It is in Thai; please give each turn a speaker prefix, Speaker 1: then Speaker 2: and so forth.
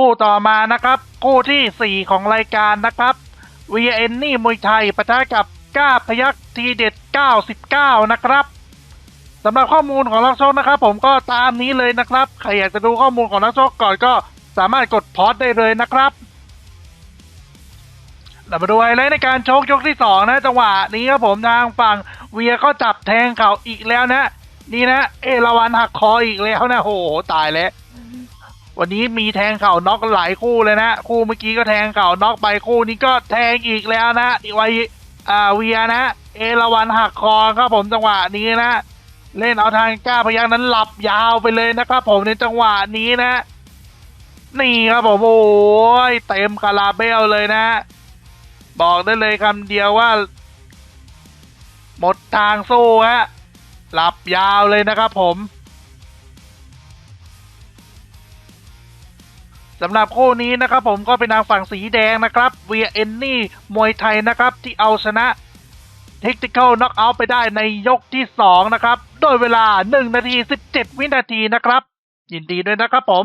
Speaker 1: คู่ต่อมานะครับ คู่ทีสี่4 ของรายการนะครับ v n นี่มวยไทยปะทะกับก้าพยักทีเด็ด 99 นะครับสำหรับข้อมูลของนักชกนะครับ ผมก็ตามนี้เลยนะครับใครอยากจะดูข้อมูลของนักชกก่อนก็สามารถกดพอสได้เลยนะครับเรามาดูไฮไลท์ในการชกยกที่สองนะจังหวะนี้ครับผมทางฝั่งเวียก็จับแทงเข่าอีกแล้วนะ นี่นะ เอราวันหักคออีกแล้วนะโหตายแล้ว วันนี้มีแทงเข่าน็อกหลายคู่เลยนะ คู่เมื่อกี้ก็แทงเข่าน็อกไปคู่นี้ก็แทงอีกแล้วนะอีไวอ่าเวียนะ เอราวันหักคอครับผมจังหวะนี้นะ เล่นเอาทางก้าพยักนั้นหลับยาวไปเลยนะครับผมในจังหวะนี้นะ นี่ครับผมโอ้ยเต็มคาราเบลเลยนะ บอกได้เลยคำเดียวว่า หมดทางสู้ฮะหลับยาวเลยนะครับผม สำหรับคู่นี้นะครับผมก็เป็นทางฝั่งสีแดงนะครับเวียเอนนี่มวยไทยนะครับที่เอาชนะเทคนิคอลน็อกเอาท์ไปได้ในยกที่ 2 นะครับ โดยเวลา 1 นาที 17 วินาทีนะครับ ยินดีด้วยนะครับผม